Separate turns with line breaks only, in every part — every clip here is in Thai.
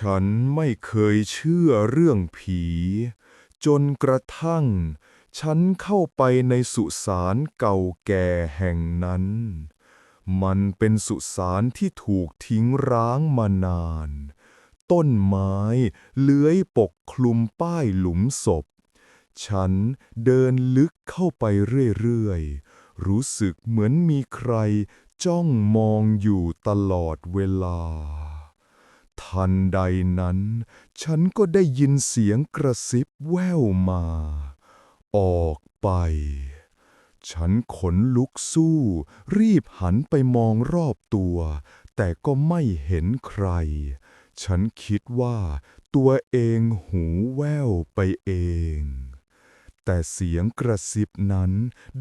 ฉันไม่เคยเชื่อเรื่องผี จนกระทั่ง ฉันเข้าไปในสุสานเก่าแก่แห่งนั้น มันเป็นสุสานที่ถูกทิ้งร้างมานาน ต้นไม้เลื้อยปกคลุมป้ายหลุมศพ ฉันเดินลึกเข้าไปเรื่อยๆ รู้สึกเหมือนมีใครจ้องมองอยู่ตลอดเวลา ทันใดนั้น ฉันก็ได้ยินเสียงกระซิบแว่วมา ออกไป ฉันขนลุกสู้ รีบหันไปมองรอบตัว แต่ก็ไม่เห็นใคร ฉันคิดว่าตัวเองหูแว่วไปเอง แต่เสียงกระซิบนั้น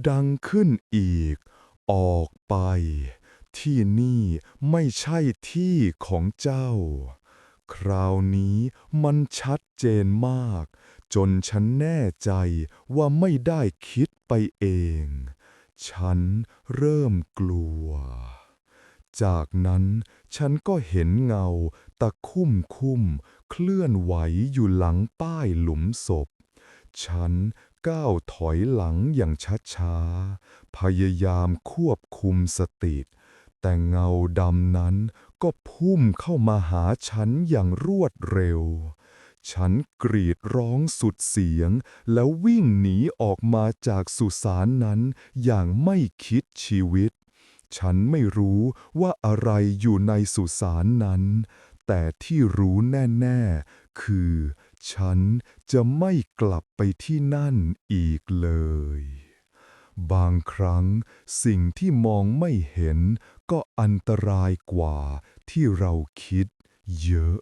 ดังขึ้นอีก ออกไป ที่นี่ไม่ใช่ที่ของเจ้า คราวนี้มันชัดเจนมาก จนฉันแน่ใจว่าไม่ได้คิดไปเอง ฉันเริ่มกลัว จากนั้นฉันก็เห็นเงาตะคุ่มคุ่มเคลื่อนไหวอยู่หลังป้ายหลุมศพ ฉันก้าวถอยหลังอย่างช้าๆ พยายามควบคุมสติ แต่เงาดำนั้นก็พุ่มเข้ามาหาฉันอย่างรวดเร็ว ฉันกรีดร้องสุดเสียง แล้ววิ่งหนีออกมาจากสุสานนั้นอย่างไม่คิดชีวิต ฉันไม่รู้ว่าอะไรอยู่ในสุสานนั้น แต่ที่รู้แน่ๆ คือ ฉันจะไม่กลับไปที่นั่นอีกเลย บางครั้งสิ่งที่มองไม่เห็นก็อันตรายกว่าที่เราคิดเยอะ